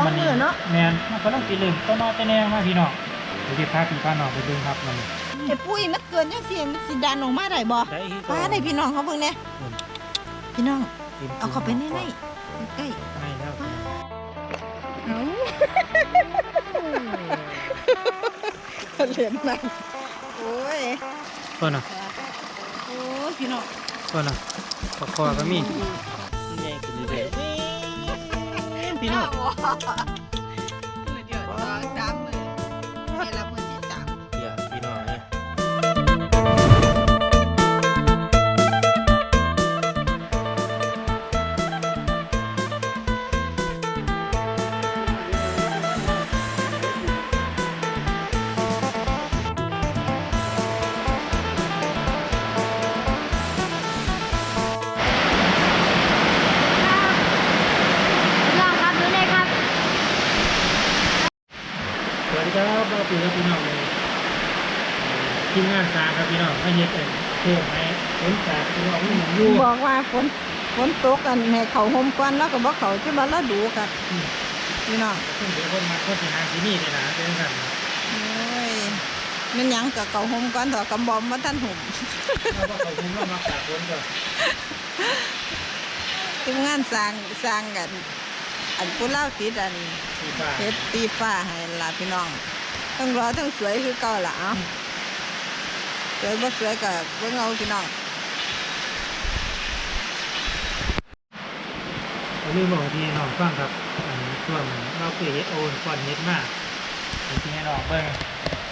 องมือเนาะ แมนมันก็ต้องสีเหลืองต้นนอแต่แนวมาพี่น้องเดี๋ยวพี่พาพี่พาน้องไปเบิ่งครับมันไอ้ปุ้ยมันเกินจังซี่มันสิดันออกมาได้บ่ได้ที่ป้าได้พี่น้องเขาเบิ่งแน่อืมพี่น้อง เอาเข้าไปในในใกล้ไม่แล้วๆเอาเหรียญมาโอ้ยก่อนนะโอ้ยพี่น้องก่อนนะปอกคอก็มี ๆพี่น้างครับพี่น้องให้เฮ็ดเองเท่ไหมผลจากพี่น้องนี่อยู่บอกว่าฝนฝนตกกันให้เขาห่มก่อนแล้วก็บ่เขาที่บ้านเราดูกันพี่น้องซึ่งเดี๋ยวคนมาโฆษณาที่นี่เลยนะเป็นกันโอ้ยมันหยังกับเขาห่มก่อนต่อกำบอมมาท่านห่มเพราะว่าเขาคงต้องมาจากคนก็ทีมงานสร้างสร้างกัน อันผู้เล่าติดอันที่บ้านเพชรตีฟ้าให้ล่ะพี่น้องต้องรอต้องสวยคือเก่าล่ะเอ้า สวยบ่สวยก็เบิ่งเอาพี่น้องผมลืมบอกที่น้องฟังครับอันนี้ช่วงเราเคยเฮ็ดโอนก่อนเฮ็ดมากจริงๆให้น้องเบิ่ง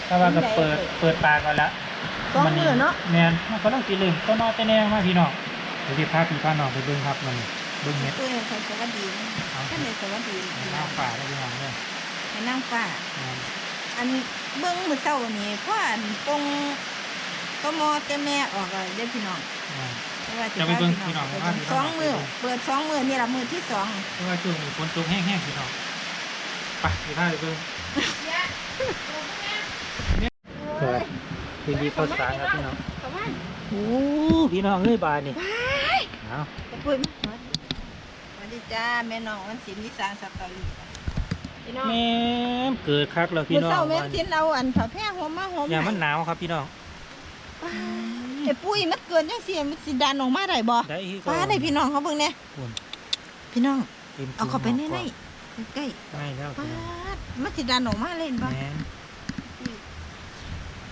ถ้าว่าก็เปิดเปิดปากก่อนละสองมือเนาะแม่นมันก็ต้องสีเหลืองต้นนอแต่แนวมาพี่น้องเดี๋ยวพี่พาพี่พาน้องไปเบิ่งครับมันเบิ่งเฮ็ดตัวใครสวัสดีนะท่านในสวัสดีพี่น้น้าองฝ่าได้พี่น้องเนี่ยให้นั่งฟ้าแม่นอันเบิ้งมือเช้านี่เพราะอันตรง ก็มอแต่แม่ออกอะเด้อพี่น้องแม่นแต่ว่าจะไปเบิ่งพี่น้องไปว่าเบิ่งพี่สน้อองงมือเปิดสองมือนี่ละมือที่สองเพราะว่าช่วงนี้ฝนตกแห้งๆพี่น้องไปพี่พาไปเบิ่งเกิดพี่ดีภาษาครับพี่น้องโอ้พี่น้องเอ้ยบานนี่เอาไปปุ้ยมาสวัสดีจ้าแม่น้องวันศิลป์นิสานสตอรี่พี่น้องแม่มเกิดคักแล้วพี่มือน้องเช้าแม่บานทินี่นเอาอันผ้าแพร่หัวมาหัวอย่ามันหนาวครับพี่น้อง ไอ้ปุ้ยมันเกินจังซี่มันสิดันออกมาได้บ่ได้ที่ป้าได้พี่น้องเขาเบิ่งแน่คุณพี่น้องต็มเอาเข้าไปในในใกล้ไม่แล้วๆป้าพี่น้องดมันสิดันออกมาเล่นบ่แม่น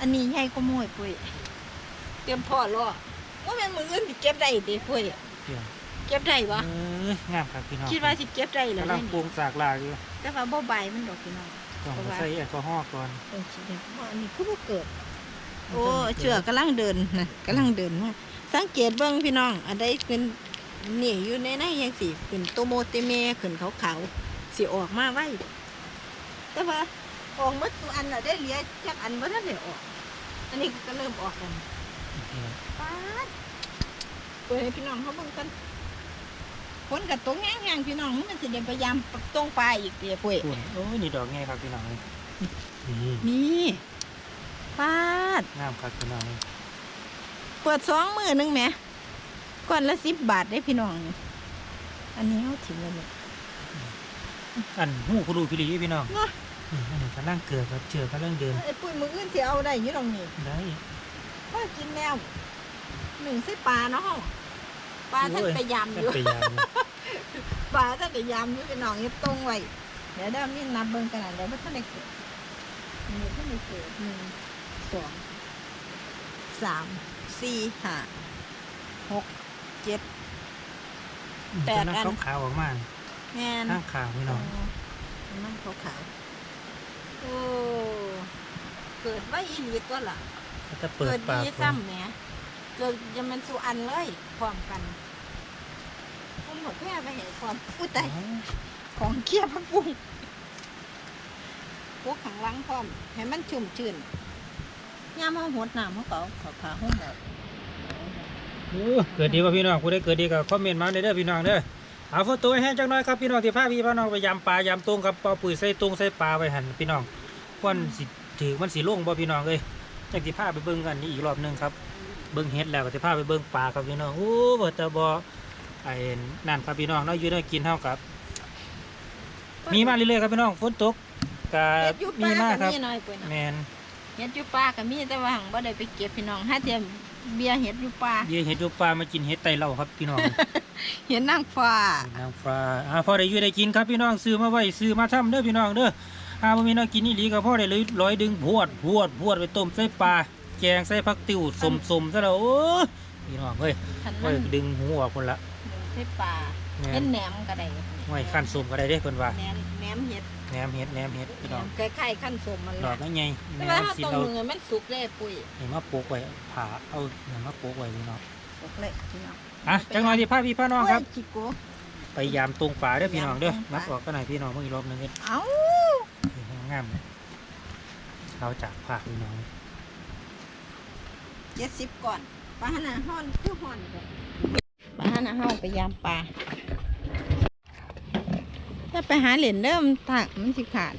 อันนี้ใหญ่กว่าหมวยปุ้ยเตรียมพ่อรอว่าแม่นมืออื่นสิเก็บได้ติปุ้ยเดี๋ยวเก็บได้บ่เอ้ยงามครับพี่น้องคิดว่าสิเก็บได้เหรอกำลังเนี่ยปรุงสากลากอยู่แต่ว่าบ่ใบมันดอกพี่น้องต้องใส่แอลกอฮอล์ก่อนเออสิเด็ดบ่อันนี้คือบ่เกิด โอ้เชือกกำลังเดินนะกำลังเดินมาสังเกตเบิ่งพี่น้องอันใดเป็นนี่อยู่ในในยังสิเป็นโตโมเตเมขึ้นขาวๆสิออกมาไว้แต่ว่าออกหมดทุกอันน่ะได้เหลือจักอันบ่ทันได้ออก อันนี้ก็เริ่มออกกันป๊าดเปิดให้พี่น้องเขาเบิ่งกันฝนกับตกแห้งๆพี่น้องมันสิเดินพยายามตรงปลายอีกเดียวปุ้ยคุณโอ้ยนี่ดอกไงครับพี่น้องนี่นี่ปาด งามครับพี่น้องนี่เปิดสองมือหนึงแหมก้อนละสิบบาทได้พี่น้อง อันนี้เขาถิ่มเลยเนี่ยอันหูคุรูพี่ลีพี่น้องเนาะนี่อันนี้กำลังเกิดครับเชือกกำลังเดินไอ้ปุ้ยมืออื่นที่เอาได้อยี่ตรงนี้ได้ ก็กินแนวหนึ่งใส่ปลาเนาะปลาท่านไปยำอยู่ ไปยามอยู่ปลาท่านไปยำอยู่พี่น้องนี่ตรงไว้เดี๋ยวเดี๋ยวมีนับเบิ่งกันนะเดี๋ยวว่าท่านได้เกิดนี่ท่านได้เกิดหนึ่งสอง สามสี่ห้าหกเจ็ด แปดอันเขาขาวออกมาแม่นข้างขาวพี่น้องนั่นขาวขาวๆโอ้ เกิดไว้อีหลีตัวล่ะเขาจะเปิดเกิดปากดีซ้ำแหมเกิดจะมันสู่อันเลยพร้อมกันผมหมดแค่ไปเห็นความอุ้ยตายของเคียบพักบุ้งพวกขังหล้างพร้อม ให้มันชุ่มชื่น ย่ามเขาหดน้ำเขาก็เอาขาขาห้องหมดเออเกิดดีป่ะพี่น้องผู้ใดเกิดดีก็คอมเมนต์มาได้เด้อพี่น้องเด้อเอาโฟโต้ให้จังน้อยครับพี่น้องที่พาพี่พาน้องไปยำปลายำตรงกับปอปุ๋ยใส่ตรงใส่ปลาไปหันพี่น้องวันสิถือมันสิลงบ่พี่น้องเอ้ยจังสิพาไปเบิ่งกันนี่อีกรอบหนึงครับเบิ่งเฮ็ดแล้วก็สิพาไปเบิ่งปลาครับพี่น้องโอ้บ่แต่บ่ไอ้นั่นครับพี่น้องเนาะอยู่ได้กินเท่ากับ มีมาเรื่อยๆครับพี่น้องฝนตกก็เฮ็ดอยู่มีป่ามาก็ครับมีน้อยกว่าแมนะน เฮ็ดอยู่ป่าก็มีแต่ว่าหังบ่ได้ไปเก็บพี่น้องหาเทียมเบียร์เฮ็ดอยู่ป่าเดี๋ยวเห็ดดูปลามากินเห็ดไตเหล่าครับพี่น้อง เห็นนางฟ้า นางฟ้าอ่าพอได้อยู่ได้กินครับพี่น้องซื้อมาไว้ซื้อมาทำเด้อพี่น้องเด้ออ่าบ่มีแน้กินนี่หลีก็พอได้เลยร้อยดึงพวดพวดพวดไปต้มใส่ปลาแกงใส่ผักติ๋วสมสมซะแล้วโอ้ยพี่น้องเฮ้ยคันไว้มันดึงหูออกคนละใส่ป่าแหนเฮ็มดแหนมก็ได้ไว้ขั้นสมก็ได้เด้เพิ่นว่าแหนมแหนมเฮ็ดแห นมเห็ดแหนมเห็ดพี่น้องคล้ายๆขั้นสมมันดอล่ะกใหญ่ๆแหนแต่มว่าถ้าสิตรงเอานึงอะมันสุกเลยปุ้ยให้มาปลูกไว้ผ่าเอาให้มาปลูกไว้พี่น้องสุกเลยพี่น้องอะจังหน่อยที่พาพี่พาน้องครับโยขี้โกไปยามตรงป่าเด้อพี่น้องเด้อตรงป่านับออกก็หน่อยพี่น้องเมื่ออีกรอบหนึงเด้อเอ้างามเขาจากภาคพี่น้อง70ก่อนปลาหน้าฮ้อนคือฮ้อนก่อนปลาหน้าเฮาไปยามปลา ถ้าไปหาเหรียญเริ่มถักมันสิขาด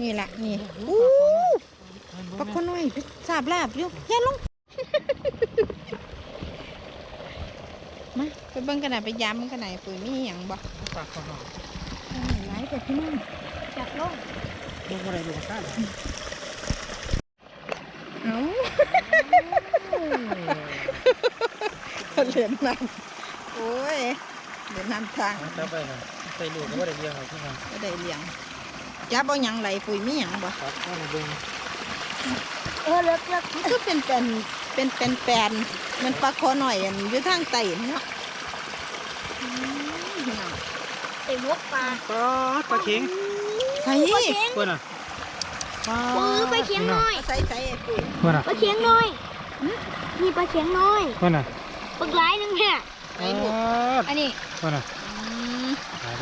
นี่ละนี่อู้ปลาคนน้อยสาบลาบอยู่อย่าลง มาไปเบิ่งกันหน่อยไปยามมันกันหน่อยปุ๋ยมีหยังบ่ปากเขาหน่อยหลายแต่พี่น้องจับลงลงอะไรลงข้างเอ้าเหรียญน้ำโอ้ยเหรียญน้ำทางจับไปหน่อย ใส่ลูกก็ไม่ได้เลี้ยงหรอกพี่น้องก็ได้เลี้ยงจับเอาหยังไหลปุ๋ยมีหยังบ่ครับก็มาเบิ่งเออเลิกเลิกมันก็เป็นเป็นเป็นเป็นแปลนมันปลาคอหน่อยอันอยู่ทางใต้นี่เนาะอืมพี่น้องไอ้พวกปลาปลาปลาเข็งใส่ปลาเข็งเพื่อนอะปื้อปลาเข็งน้อยใส่ใส่ไอ้ปุ๋ยเพื่อนอะปลาเข็งน้อยนี่ปลาเข็งน้อยเพื่อนอะปลาหลายหนึงแม่ใส่ลูกอันนี้เพื่อนอะอืม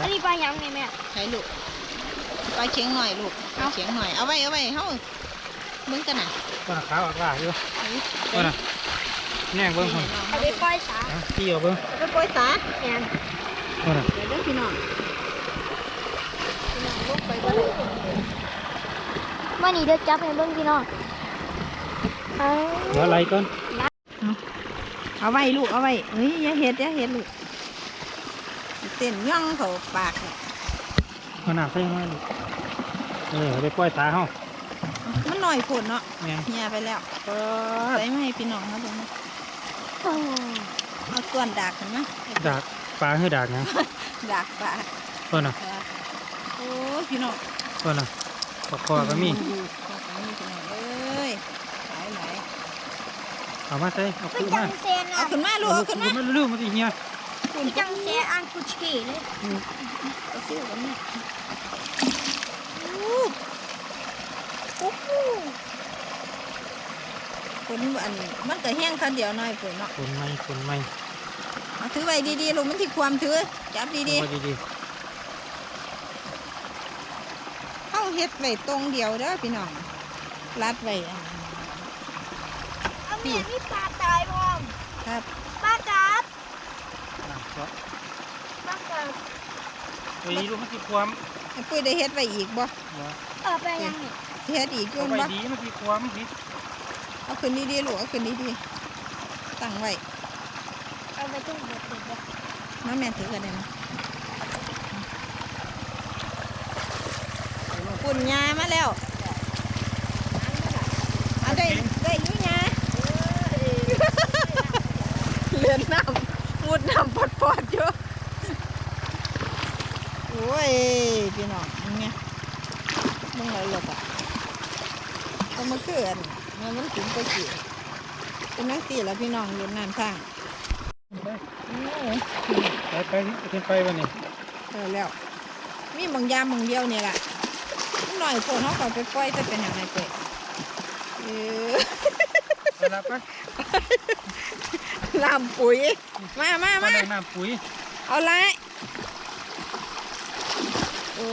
อันนี้ปลาหยังไงแม่ใส่ลูกปลาเคียงหน่อยลูกปลาเคียงหน่อยเอาไว้เอาไว้เฮามึงกันน่ะเพื่อนอะขาวอากาศอยู่เอาเพื่อนอะแน่งเบิ่งคนเอาไปปล่อยสาอะพี่เอาเบิ่งเอาไปปล่อยสาแอนเพื่อนอะเดี๋ยวเด้อพี่น้องพี่น้องลูกไปบ่ได้มานี่เดี๋ยวจับให้เบิ่งพี่น้องเอาเดี๋ยวอะไรก่อนเอาไว้ลูกเอาไว้เฮ้ยอย่าเฮ็ดอย่าเฮ็ดลูก เต้นย่องเขาปากเนี่ยเพื่อนอะใส่มาลูกเออเอาไปปล่อยสาเฮามันหน่อยผลเนาะแม่งเฮียไปแล้วปลาใส่มาให้พี่น้องเขาดูนะโอ้เอาส่วนดากกันนะดากปลาคือดากนะดากปลาเพื่อนอะโอ้ยพี่น้องเพื่อนอะปลาคอก็มีคอก็มีพี่น้องเอ้ยหลายหลายเอามาใส่เอาไปขึ้นจัมางเซนเอาอะ ขึ้นมาลูกเอาขึ้นมามาเร็วๆมาสิเฮีย ไปจังเซนอันกุชีเลยเอาซิ่วกันนี่โอ้โหคนอันมันก็แห้งคันเดียวหน่อยปุ๋ยเนาะคนไม่คนไม่เอาถือไว้ดีๆลูกมันที่ความถือจับดีเอาไปดีๆเข้าเฮ็ดไว้ตรงเดียวเด้อพี่น้องรัดไว้อะเอาแม่มีปลาตายพร้อมครับ ๆอะก็ปลากัดไปดีลูกมันสิความให้ปุ้ยได้เฮ็ดไว้อีกบ่ว่าเออไปยังนี่สิเฮ็ดอีกอเอายุ่นไปบ่ดีมันสิความสิเอาขึ้นดีๆลูกเอาขึ้นดีๆตั้งไว้เอาไปตุ้งเด็ดเด็ดเด็ดมาแม่ถือกันได้นะปุ่นยามาแล้วเอาได้ได้อยุ่ยาเลือนน้ำมุ ดน้ำปอดปอดๆอยู่โอ้ยพี่น้องมึงไงมึงอะไรหรอกอะก็มาเกินมันมันถึงไปกี่เป็นนักตีแล้วพี่น้องเรียนน้ำทางโอ้ยไปไปขึ้นไปวันนี้เออแล้ว มีบางอยางบางเดียวนี่แหละนิดหน่อยคนเขาก็ไปปล่อยจะเป็นอย่างไรเปะเออไป ละไปลำปุ๋ยมามามามาได้น้ำปุ๋ย เอาละโอ้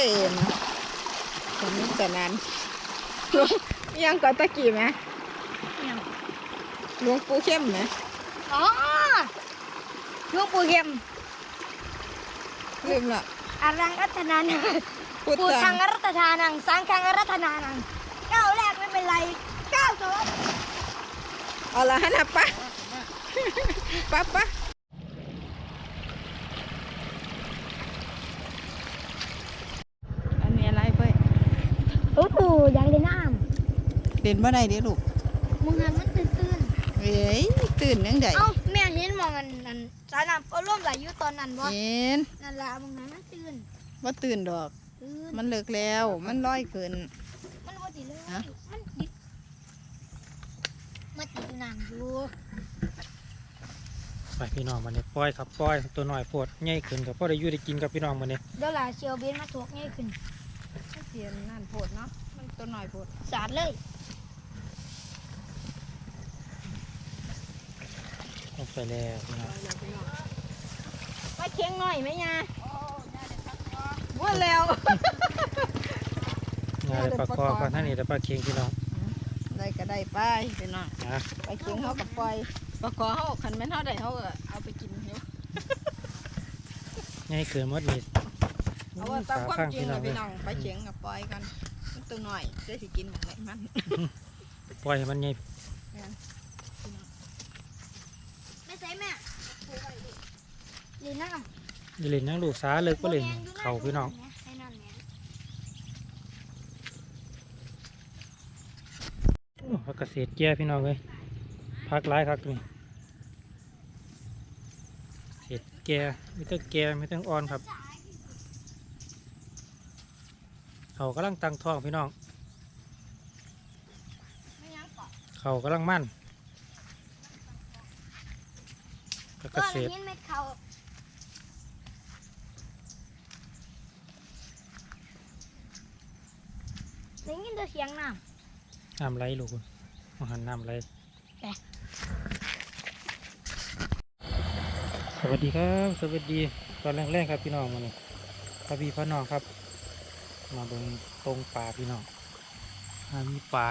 ยนะผมแต่นั้นหลวงยังก่อนตะกี้ไหมยังหลวงปู่เข้มไหมอ๋อลูกปูเข็มลืมละอารังรัตนานังพุทปูธัทังงรัตนานังสังฆังรัตนานังก้าวแรกไม่เป็นไรก้าวสองเอาละฮะนะปะ ปะปะอันนี้อะไรเพื่อนโอ้โหยังเด่นน้ำเด่นบ่ได้เด้อลูกมึงหันมันตื่นตื่นเอ้ยตื่นยังไงเอ้าแม่เห็นมองอันนั่นสายน้ำก็ร่วมไหลอยู่ตอนนั้นวะเห็นนั่นล่ะมึงหันมันตื่นบ่ตื่นดอกมันเลิกแล้ว มันลอยขึ้น ไปพี่น้องมันนี่ปล่อยครับปล่อยตัวน้อยโพดใหญ่ขึ้นกับพ่อได้อยู่ได้กินกับพี่น้องมันนี่เดี๋ยวล่ะเชียวเบนมาถกง่ายขึ้นเสียนนั่นโพดเนาะมันตัวหน่อยโพดสาดเลยลงไปแล้วพี่น้องมาเคียงหน่อยไหมยาว่าแล้วงานเลยปลาคอปลาท่านนี่แต่ปลาเค็งพี่น้องได้ก็ได้ไปพี่น้องนะไปเคียงเขากับปล่อย ปลาคอเขาคันแม่นเท่าใดเขาก็เอาไปกินเหี่ยวใหญ่ขึ้นหมดนี่เอาว่าตามความข้างจริงพี่น้เลองยเลยพี่น้องไปเคียงกับปล่อยกันมันตัวหน่อยจะสิกินแบบไหนมันปล่อยให้มันใหญ่ไม่ใช่แม่เล่นน้ำอย่าเล่นนังลูกสาเลิกก็เล่นเข่าพี่น้องให้นั่นแหละโอ้พักเกษตรแก่พี่น้องเลย พักหลายครับนี่เห็ดแก่ไม่ต้องแก่ไม่ต้องอ่อนครับเขากำลังตั้งท้องพี่น้องไม่ยังเกาะเขากำลังมั่นพักเกก็ษตรเห็นเม็ดเขาได้ยินแต่เสียงน้น้ำไหลลูกมาหันน้ำไหล แกะ สวัสดีครับ สวัสดีตอนแรกๆครับพี่น้องมาเนี่ยพระพี่พระน้องครับ มาเบิ่งตรงป่าพี่น้องอ่ามีป่า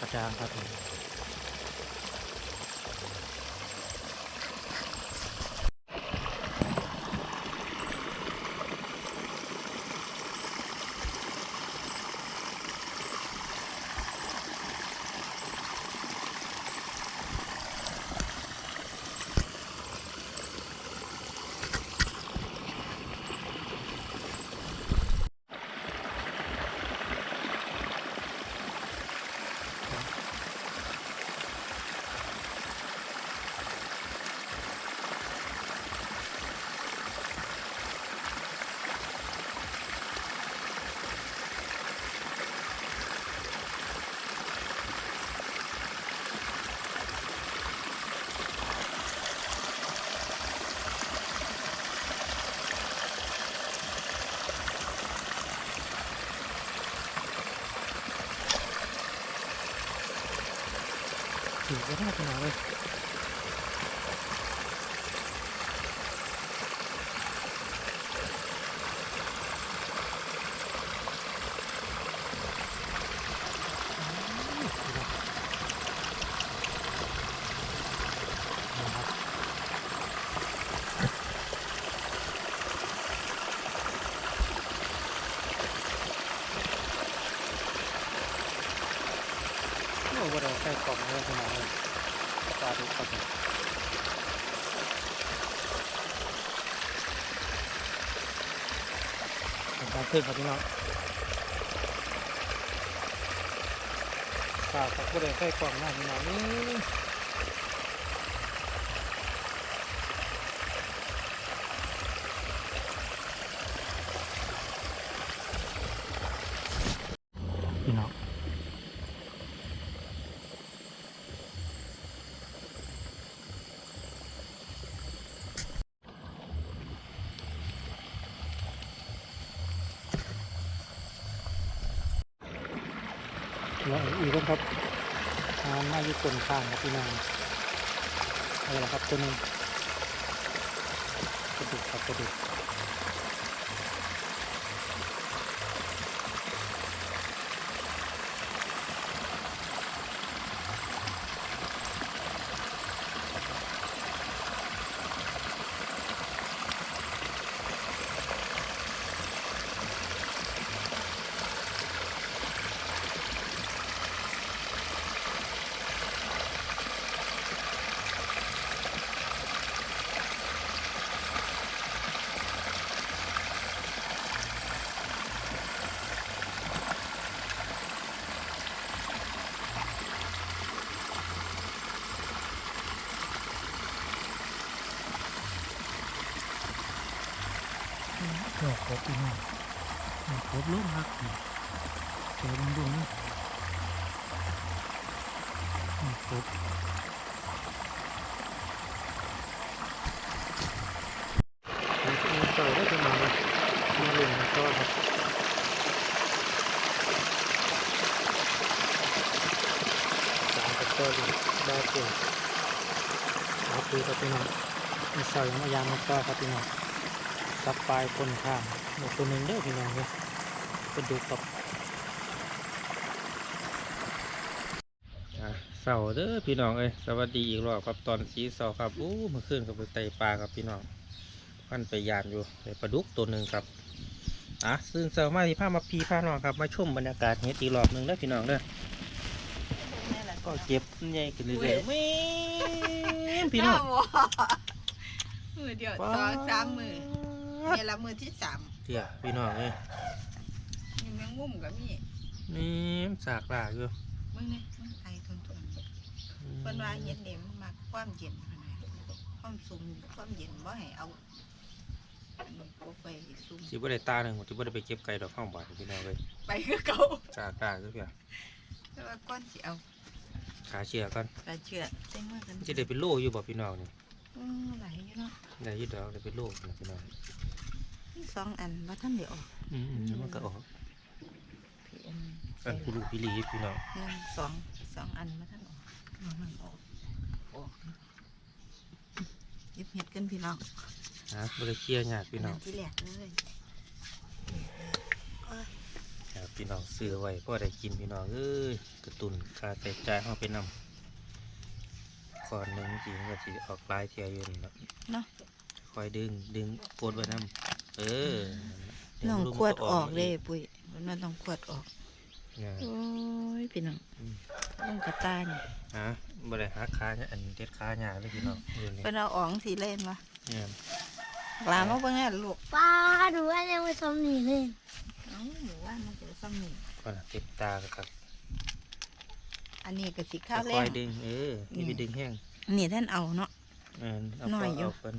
ระจางครับผม ถือว่าน่าพี่น้องเลยโอ้โหเราใส่กล่องเลยพี่น้องเลยปลาดูครับผมเป็นการ ขึ้นครับพี่น้องปลาสักผู้ใดใส่กล่องหน้าพี่น้องนี่พี่น้อง แล้วอีกครับ อ่าหน้าอยู่คนข้างครับพี่น้องอะไรครับตัวนี้กระดูกครับกระดูก ลูกฮักเจอลงดูนี่ดอกครบต่อยได้ประมาณมาเล่นก็ครับสามกับตัวดีได้เก่งเอาปืนกับพี่น้องมีใส่มายางมาต่อครับพี่น้องกับปลายคนข้างหมดตัวหนึ่งเด้อพี่น้องเลย กระดูกกับเสาเด้อพี่น้องเอ้ยสวัสดีอีกรอบครับตอนสีเสาครับอู้เมื่อคืนก็ไปไต่ปลาครับพี่น้องมันไปยามอยู่ไปปลาดุกตัวหนึ่งครับอะซึ่งเสามาที่พามาพีพาน้องครับมาชมบรรยากาศเฮ็ดอีกรอบหนึ่งเด้อพี่น้องเด้อก็เก็บใหญ่ขึ้นเรื่อยๆไม่พี่น้องมือเดียวสองสามมือนี่ละมือที่สามเถี่ยพี่น้องเอ้ย มีแมงมุมกับมีนี่มันสากลากอยู่มึงเนี่ยมึงไทยทนทนเพิ่นว่าเย็นเนี่ยมันมักความเย็นขนาดความสูงความเย็นบ่ให้เอาอันนี้ก็ไปซุ่มสิบ่ได้ตาหนึ่งสิบ่ได้ไปเก็บไก่ดอกข้างบ้านพี่น้องเลยไปคือเก่าสากลากคือเพียแต่ว่าก้อนสิเอาขาเชียกันกระเชื่อเต็มมือกันจะได้เป็นโลอยู่บ่พี่น้องนี่อืมไหลอยู่เนาะได้อยี่ดอกได้เป็นโลนะพี่น้องมีสองอันว่าท่านเดี๋ยวออกอืมๆแล้วมันก็ออกพี่ อันกันผู้ลูกพี่ลีพี่น้องหนึ่งสองสองอันว่าท่านออกเอามันออกออกเก็บเห็ดกันพี่น้องนะบ่ได้เคลียร์ยากพี่น้องอัที่แรกเลยครับพี่น้องซื้อไว้พอได้กินพี่น้องเอ้ยกระตุนค่าใช้จ่ายเฮาไปนำก่อนหนึงจริงก็สิออกลายเทียอยู่นี่เนาะเนาะคอยดึงดึงกดไว้นํเออดึน้องลูขวดมันออกเลยปุ้ยมันมาต้องขวดออก เนี่ยโอ้ยพี่น้องอืมต้องกระตายนี่ฮะบ่ได้หาขาเนี่ยอันเด็ดขาหญ้าเลยพี่น้องเรื่องนี้เป็นเอาอองสีเล่นวะเนี่ยลามาเบิ่งแน่ลูกป้าดูว่ายังไม่ซ้ำนี่เลยเอ้าหมูว่ามันจะซ้ำนี่ก่อนนะเต็มตาก็ครับอันนี้ก็สิข้าวค่แล้องยดึงเออนี่ไปดึงแห้งนี่ท่านเอาเนาะเออเอาหน่พออยอยู่เอาเป็น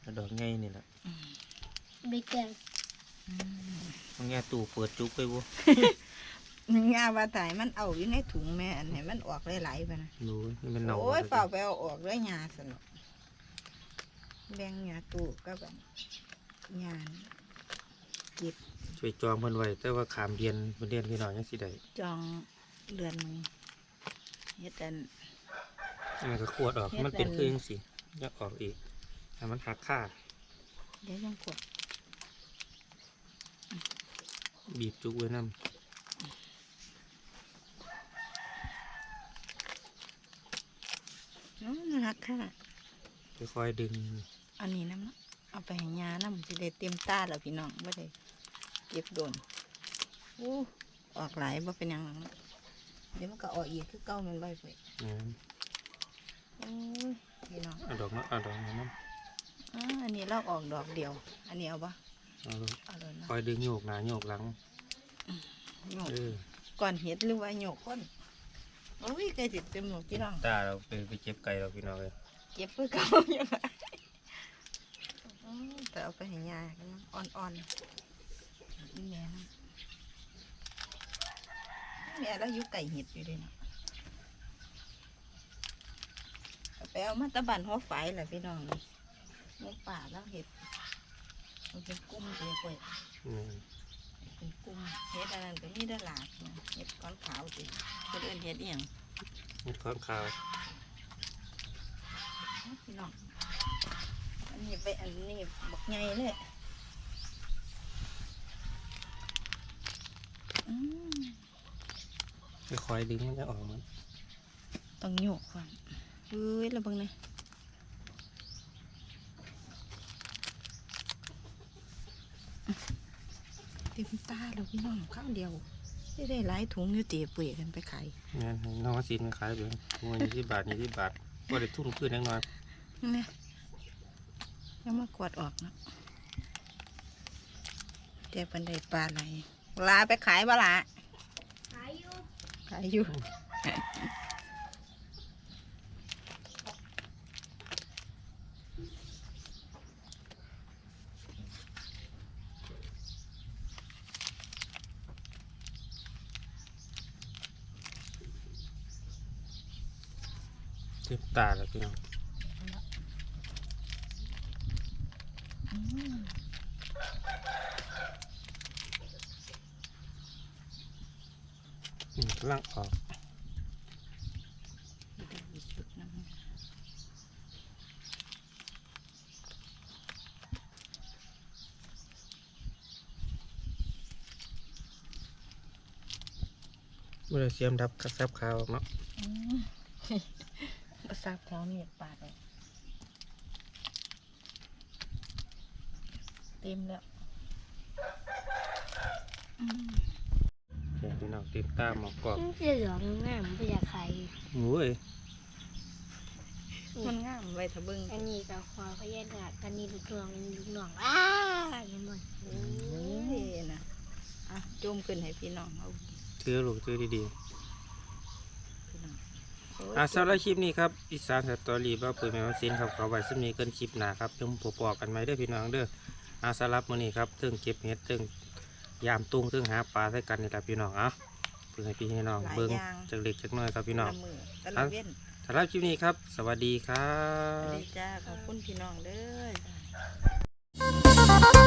เอาดอกไงนี่แหละเบเกอร์มันแง่ตู้เปิดจุกไปบ่ งาว่าถ่ายมันเอาอยู่ในถุงแม่อันไหนมันออกหลายๆไปนะรู้นี่มันเน่าโอ้ยหมดเปล่าไปเอาออกด้วยยาสนุกแบ่งยาตู้ก็แบบยาเก็บช่วยจองเพิ่นไว้แต่ว่าขามเดือนเพิ่นเดือนพี่น้องยังสิได้จองเดือนหนึงเฮ็ดอันอันนั้นก็ขวดออกเฮ็ดมันเป็นอันคือจังซี่อยากออกอีกให้มันหักค่าเดี๋ยวยังกดบีบจุกไว้นํน้องรัก ค่ะค่อยๆดึง อันนี้น้ำเอาไปให้ยาน้ำสิได้เตรียมตาแล้วพี่น้องไม่ได้เก็บโดนอู้ออกหลายบ่เป็นหยังหรอกเนาะเดี๋ยวมันก็ออกอีกคือเก้ามันใบไปนะโอ้ยพี่น้องเอาดอกมาเอาดอกมานํอ่าอันนี้เราออกดอกเดียว อันนี้เอาปะเอาเลยเอาเลยนะคอยดึงโยกหน้าโยกหลังโยกเออก่อนเห็ดหรือว่าโยกคนโอ้ยใกล้สิเต็มหมดพี่น้องตาเราไปไปเก็บไก่เราพี่น้องเลย เก็บเพื่อเก่าอยู่ไหมอืมแต่เอาไปให้ยาอ่อนๆนี่แม่นะแม่เราอยู่ไก่เห็ดอยู่ด้วยนะเอาไปเอามาตะบันหัวไฟแหละพี่น้องในป่าแล้วเห็ดมันเป็นกุ้งเลยเว้ยอืมเป็นกุ้งเห็ดอันนั้นก็มีได้หลากนะเห็ดก้อนขาวสิเห็ดเอิ้นเห็ดเอียงมันค้อนขาว พี่น้องอันนี้ไปอันนี้บักใหญ่เลยอืมคอยๆดึงมันจะออกมันต้องโยกก่อนเฮ้ยระเบังเลยเต็มตาแล้วพี่น้องข้าวเดียวได้ได้หลายถุงอยู่ตีเปื่อยกันไปขายเนี่ยน้องซีนมันขายไปงวยยี่สิบบาทยี่สิบบาท ก็ได้ทุ่นขึ้นแน่นอนนี่ยังมากวาดออกเนาะเดี๋ยวเป็นได้ปลาอะไรลาไปขายบ่ละขายอยู่ขายอยู่ ต็มตาแล้วพี่น้องอืมนี่กำลังออกเมื่อเสียมดับกระซับขาวออกเนาะ อืมก็ซับเท้ามีดปาดเลยเต็มแล้วอืมเดี๋ยวพี่น้องเต็มตาหมอกกอกมันจะเหลืองงามไม่อยากใครโอ้ยมันงามไว้ทะเบึงอันนี้กับความพยานาคอันนี้ลูกน้องอันนี้ลูกน้องอ้าเห็นบ่โอ้ยนะอะจุ่มขึ้นให้พี่น้องเอาถือลูกถือดีพี่น้องโยๆ อะสำหรับคลิปนี้ครับอีสานสตอรี่บ้าปืนแมวสินครับขอไว้สำนีเกินคลิปหนาครับยังปปอกันไหมเด้อพี่น้องเด้ออาสำหรับมื้อนี้ครับเทิงเก็บเห็ดเทิงยามตุ้งเทิงหาปลาใส่กันนี่แหละพี่น้องเอะเพื่อให้พี่ให้น้องเบิ่งจักเล็กจักน้อยครับพี่น้องละมือตะละเว้นสำหรับคลิปนี้ครับ สวัสดีครัสวัสบดีจ้าขอบคุณพี่น้องเด้อ